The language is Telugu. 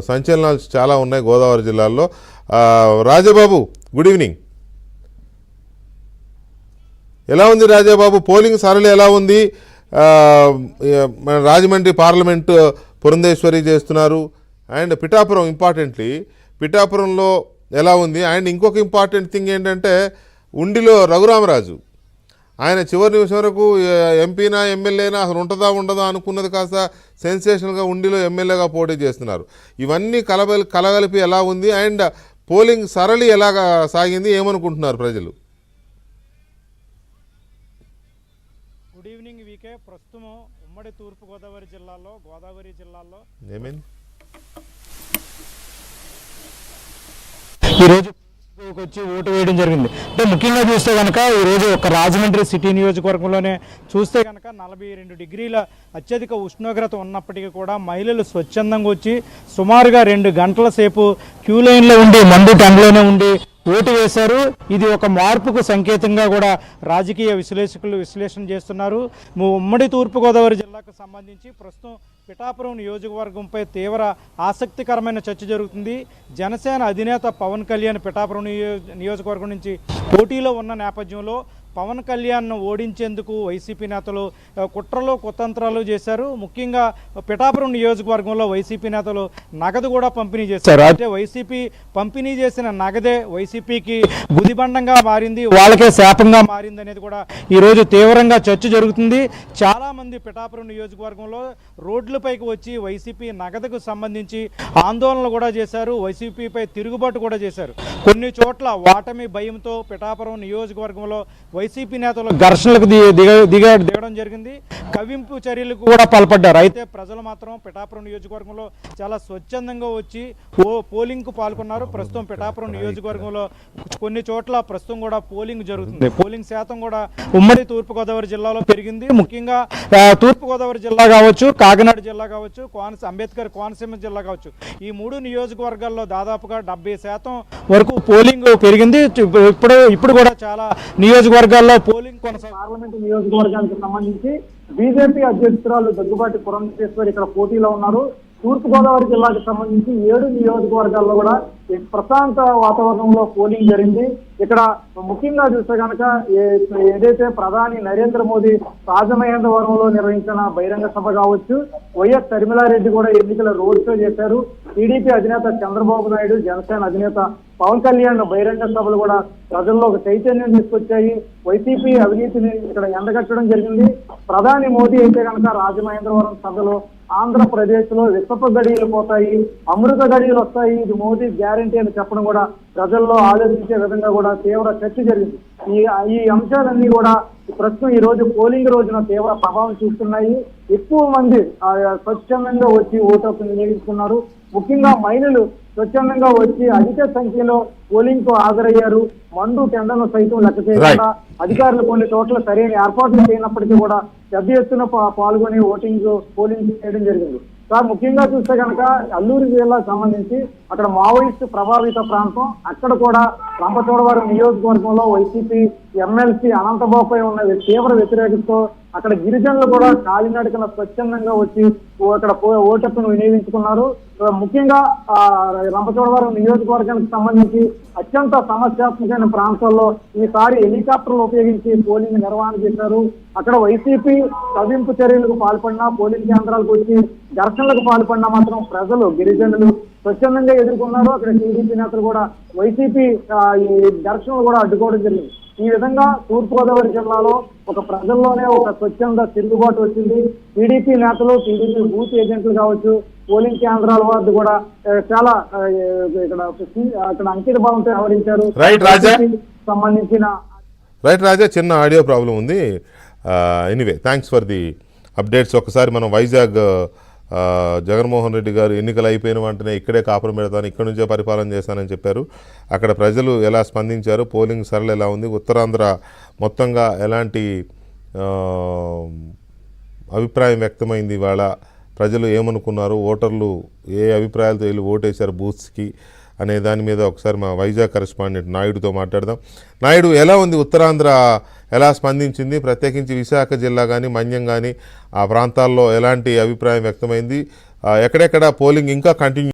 సంచలనాలు చాలా ఉన్నాయి గోదావరి జిల్లాల్లో. ఆ, రాజబాబు గుడ్ ఈవినింగ్ ఎలా ఉంది రాజాబాబు? పోలింగ్ సరళి ఎలా ఉంది? మన రాజమండ్రి పార్లమెంట్ పురంధేశ్వరి చేస్తున్నారు. అండ్ పిఠాపురం ఇంపార్టెంట్లీ పిఠాపురంలో ఎలా ఉంది? అండ్ ఇంకొక ఇంపార్టెంట్ థింగ్ ఏంటంటే ఉండిలో రఘురామరాజు. ఆయన చివరి నిమిషం వరకు ఎంపీనా ఎమ్మెల్యేనా అసలు ఉంటుందా ఉండదా అనుకున్నది కాస్త సెన్సేషనల్గా ఉండిలో ఎమ్మెల్యేగా పోటీ చేస్తున్నారు. ఇవన్నీ కలబలి కలగలిపి ఎలా ఉంది? అండ్ పోలింగ్ సరళి ఎలాగా సాగింది? ఏమనుకుంటున్నారు ప్రజలు? Good evening VK. ప్రస్తుతం ఉమ్మడి తూర్పుగోదావరి జిల్లాలో గోదావరి జిల్లాలో ఏమైంది? ఈరోజు వచ్చి ఓటు వేయడం జరిగింది. అంటే ముఖ్యంగా చూస్తే కనుక ఈరోజు ఒక రాజమండ్రి సిటీ నియోజకవర్గంలోనే చూస్తే కనుక నలభై రెండు డిగ్రీల అత్యధిక ఉష్ణోగ్రత ఉన్నప్పటికీ కూడా మహిళలు స్వచ్ఛందంగా వచ్చి సుమారుగా రెండు గంటల సేపు క్యూ లైన్లో ఉండి మందు టెండ్లోనే ఉండి ఓటు వేశారు. ఇది ఒక మార్పుకు సంకేతంగా కూడా రాజకీయ విశ్లేషకులు విశ్లేషణ చేస్తున్నారు. ఉమ్మడి తూర్పుగోదావరి జిల్లాకు సంబంధించి ప్రస్తుతం పిఠాపురం నియోజకవర్గంపై తీవ్ర ఆసక్తికరమైన చర్చ జరుగుతుంది. జనసేన అధినేత పవన్ కళ్యాణ్ పిఠాపురం నియోజకవర్గం నుంచి పోటీలో ఉన్న నేపథ్యంలో పవన్ కళ్యాణ్ను ఓడించేందుకు వైసీపీ నేతలు కుట్రలు కుతంత్రాలు చేశారు. ముఖ్యంగా పిఠాపురం నియోజకవర్గంలో వైసీపీ నేతలు నగదు కూడా పంపిణీ చేశారు. అయితే వైసీపీ పంపిణీ చేసిన నగదే వైసీపీకి గుదిబండంగా మారింది వాళ్ళకే శాపంగా మారింది అనేది కూడా ఈరోజు తీవ్రంగా చర్చ జరుగుతుంది. చాలామంది పిఠాపురం నియోజకవర్గంలో రోడ్లపైకి వచ్చి వైసీపీ నగదుకు సంబంధించి ఆందోళనలు కూడా చేశారు. వైసీపీపై తిరుగుబాటు కూడా చేశారు. కొన్ని చోట్ల వాటమి భయంతో పిఠాపురం నియోజకవర్గంలో వైసీపీ నేతలు ఘర్షణలకు దిగ దిగ దిగడం జరిగింది. కవింపు చర్యలకు కూడా పాల్పడ్డారు. అయితే ప్రజలు మాత్రం పిఠాపురం నియోజకవర్గంలో చాలా స్వచ్ఛందంగా వచ్చి ఓ పోలింగ్కు పాల్గొన్నారు. ప్రస్తుతం పిఠాపురం నియోజకవర్గంలో కొన్ని చోట్ల ప్రస్తుతం కూడా పోలింగ్ జరుగుతుంది. పోలింగ్ శాతం కూడా ఉమ్మడి తూర్పుగోదావరి జిల్లాలో పెరిగింది. ముఖ్యంగా తూర్పుగోదావరి జిల్లా కావచ్చు కాకినాడ జిల్లా కావచ్చు కోనసీమ అంబేద్కర్ కోనసీమ జిల్లా కావచ్చు. ఈ మూడు నియోజకవర్గాల్లో దాదాపుగా డెబ్బై శాతం వరకు పోలింగ్ పెరిగింది. ఇప్పుడు ఇప్పుడు కూడా చాలా నియోజకవర్గాల్లో పోలింగ్ కొనసాగుతుంది పార్లమెంట్ నియోజకవర్గానికి సంబంధించి బీజేపీ అధ్యక్షురాలు దగ్గుబాటి పురంధేశ్వర్ ఇక్కడ పోటీలో ఉన్నారు. తూర్పు గోదావరి జిల్లాకు సంబంధించి ఏడు నియోజకవర్గాల్లో కూడా ప్రశాంత వాతావరణంలో పోలింగ్ జరిగింది. ఇక్కడ ముఖ్యంగా చూస్తే కనుక ఏదైతే ప్రధాని నరేంద్ర మోదీ రాజమహేంద్రవరంలో నిర్వహించిన బహిరంగ సభ కావచ్చు వైఎస్ షర్మిలారెడ్డి కూడా ఎన్నికల రోడ్ షో చేశారు. టీడీపీ అధినేత చంద్రబాబు నాయుడు జనసేన అధినేత పవన్ కళ్యాణ్ బహిరంగ సభలు కూడా ప్రజల్లో ఒక చైతన్యం తీసుకొచ్చాయి. వైసీపీ అవినీతిని ఇక్కడ ఎండగట్టడం జరిగింది. ప్రధాని మోదీ అయితే కనుక రాజమహేంద్రవరం సభలో ఆంధ్రప్రదేశ్లో విప్పప గడియలు పోతాయి అమృత గడియలు వస్తాయి ఇది మోదీ గ్యారంటీ అని చెప్పడం కూడా ప్రజల్లో ఆలోచించే విధంగా కూడా తీవ్ర చర్చ జరిగింది. ఈ ఈ అంశాలన్నీ కూడా ప్రస్తుతం ఈ రోజు పోలింగ్ రోజున తీవ్ర ప్రభావం చూస్తున్నాయి. ఎక్కువ మంది స్వచ్ఛందంగా వచ్చి ఓటు వినియోగించుకున్నారు ముఖ్యంగా మహిళలు స్వచ్ఛందంగా వచ్చి అధిక సంఖ్యలో పోలింగ్కు హాజరయ్యారు. మండు టెండర్ను సైతం లెక్క చేయకుండా అధికారులు కొన్ని చోట్ల సరైన ఏర్పాట్లు చేయనప్పటికీ కూడా పెద్ద ఎత్తున పాల్గొని ఓటింగ్ పోలింగ్ చేయడం జరిగింది. సార్ ముఖ్యంగా చూస్తే కనుక అల్లూరు జిల్లాకు సంబంధించి అక్కడ మావోయిస్ట్ ప్రభావిత ప్రాంతం. అక్కడ కూడా రంపచోడవరం నియోజకవర్గంలో వైసీపీ ఎమ్మెల్సీ అనంతబాబుపై ఉన్న తీవ్ర వ్యతిరేకతతో అక్కడ గిరిజనులు కూడా కాలినడకన స్వచ్ఛందంగా వచ్చి ఓ- అక్కడ పో- ఓటర్ను వినియోగించుకున్నారు. ముఖ్యంగా ఆ, రంపచోడవరం నియోజకవర్గానికి సంబంధించి అత్యంత సమస్యాత్మకమైన ప్రాంతాల్లో ఈసారి హెలికాప్టర్లు ఉపయోగించి పోలింగ్ నిర్వహణ చేశారు. అక్కడ వైసీపీ కవింపు చర్యలకు పాల్పడినా పోలింగ్ కేంద్రాలకు వచ్చి ఘర్షణలకు పాల్పడినా మాత్రం ప్రజలు గిరిజనులు స్వచ్ఛందంగా ఎదుర్కొన్నారు అక్కడ టీడీపీ నేతలు కూడా వైసీపీ ఈ ఘర్షణలు కూడా అడ్డుకోవడం జరిగింది. ఈ విధంగా తూర్పుగోదావరి జిల్లాలో ఒక ప్రజల్లోనే ఒక స్వచ్ఛంద తిరుగుబాటు వచ్చింది. టీడీపీ నేతలు టీడీపీ బూత్ ఏజెంట్లు కావచ్చు పోలింగ్ కేంద్రాల వద్ద కూడా చాలా ఇక్కడ అక్కడ అంకిత భావంతో వ్యవహరించారు. సంబంధించిన రైట్ రాజా చిన్న ఆడియో ప్రాబ్లం ఉంది. Anyway thanks for the updates ఒకసారి మనం వైజాగ్ జగన్మోహన్ రెడ్డి గారు ఎన్నికలు అయిపోయిన వెంటనే ఇక్కడే కాపురం పెడతాను ఇక్కడ నుంచే పరిపాలన చేస్తానని చెప్పారు. అక్కడ ప్రజలు ఎలా స్పందించారు? పోలింగ్ సరళ ఎలా ఉంది? ఉత్తరాంధ్ర మొత్తంగా ఎలాంటి అభిప్రాయం వ్యక్తమైంది? ఇవాళ ప్రజలు ఏమనుకున్నారు? ఓటర్లు ఏ అభిప్రాయాలతో వెళ్ళి ఓటేశారు బూత్స్కి? అనే దాని మీద ఒకసారి మా వైజాగ్ కరెస్పాండెంట్ నాయుడుతో మాట్లాడదాం. నాయుడు ఎలా ఉంది ఉత్తరాంధ్ర? ఎలా స్పందించింది? ప్రత్యేకించి విశాఖ జిల్లా కానీ మన్యం కానీ ఆ ప్రాంతాల్లో ఎలాంటి అభిప్రాయం వ్యక్తమైంది? ఎక్కడెక్కడ పోలింగ్ ఇంకా కంటిన్యూ